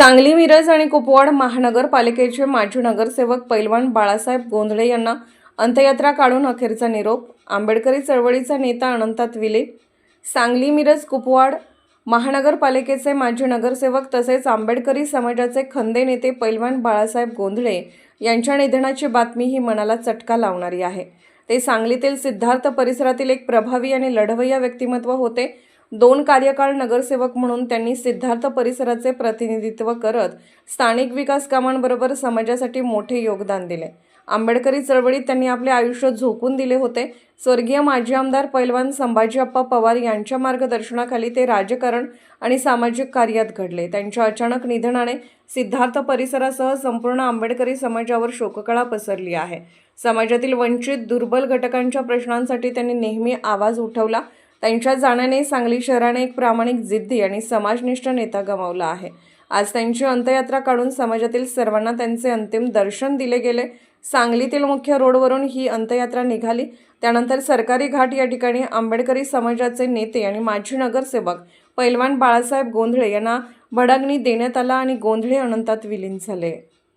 सांगली मिरज आणि कुपवाड महानगरपालिकेचे माजी नगरसेवक पैलवान बाळासाहेब गोंधळे यांना अंत्ययात्रा काढून अखेरचा निरोप. आंबेडकरी चळवळीचा नेता अनंतात विले सांगली मिरज कुपवाड महानगरपालिकेचे माजी नगरसेवक तसेच आंबेडकरी समाजाचे खंदे नेते पैलवान बाळासाहेब गोंधळे यांच्या निधनाची बातमी ही मनाला चटका लावणारी आहे. ते सांगलीतील सिद्धार्थ परिसरातील एक प्रभावी आणि लढवय्या व्यक्तिमत्व होते. दोन कार्यकाळ नगरसेवक म्हणून त्यांनी सिद्धार्थ परिसराचे प्रतिनिधित्व करत स्थानिक विकास कामांबरोबर समाजासाठी मोठे योगदान दिले. आंबेडकरी चळवळीत त्यांनी आपले आयुष्य झोकून दिले होते. स्वर्गीय माजी आमदार पैलवान संभाजीअप्पा पवार यांच्या मार्गदर्शनाखाली ते राजकारण आणि सामाजिक कार्यात घडले. त्यांच्या अचानक निधनाने सिद्धार्थ परिसरासह संपूर्ण आंबेडकरी समाजावर शोककळा पसरली आहे. समाजातील वंचित दुर्बल घटकांच्या प्रश्नांसाठी त्यांनी नेहमी आवाज उठवला. त्यांच्या जाण्याने सांगली शहराने एक प्रामाणिक जिद्दी आणि समाजनिष्ठ नेता गमावला आहे. आज त्यांची अंत्ययात्रा काढून समाजातील सर्वांना त्यांचे अंतिम दर्शन दिले गेले. सांगलीतील मुख्य रोडवरून ही अंत्ययात्रा निघाली. त्यानंतर सरकारी घाट या ठिकाणी आंबेडकरी समाजाचे नेते आणि माजी नगरसेवक पैलवान बाळासाहेब गोंधळे यांना बडागणी देण्यात आला आणि गोंधळे अनंतात विलीन झाले.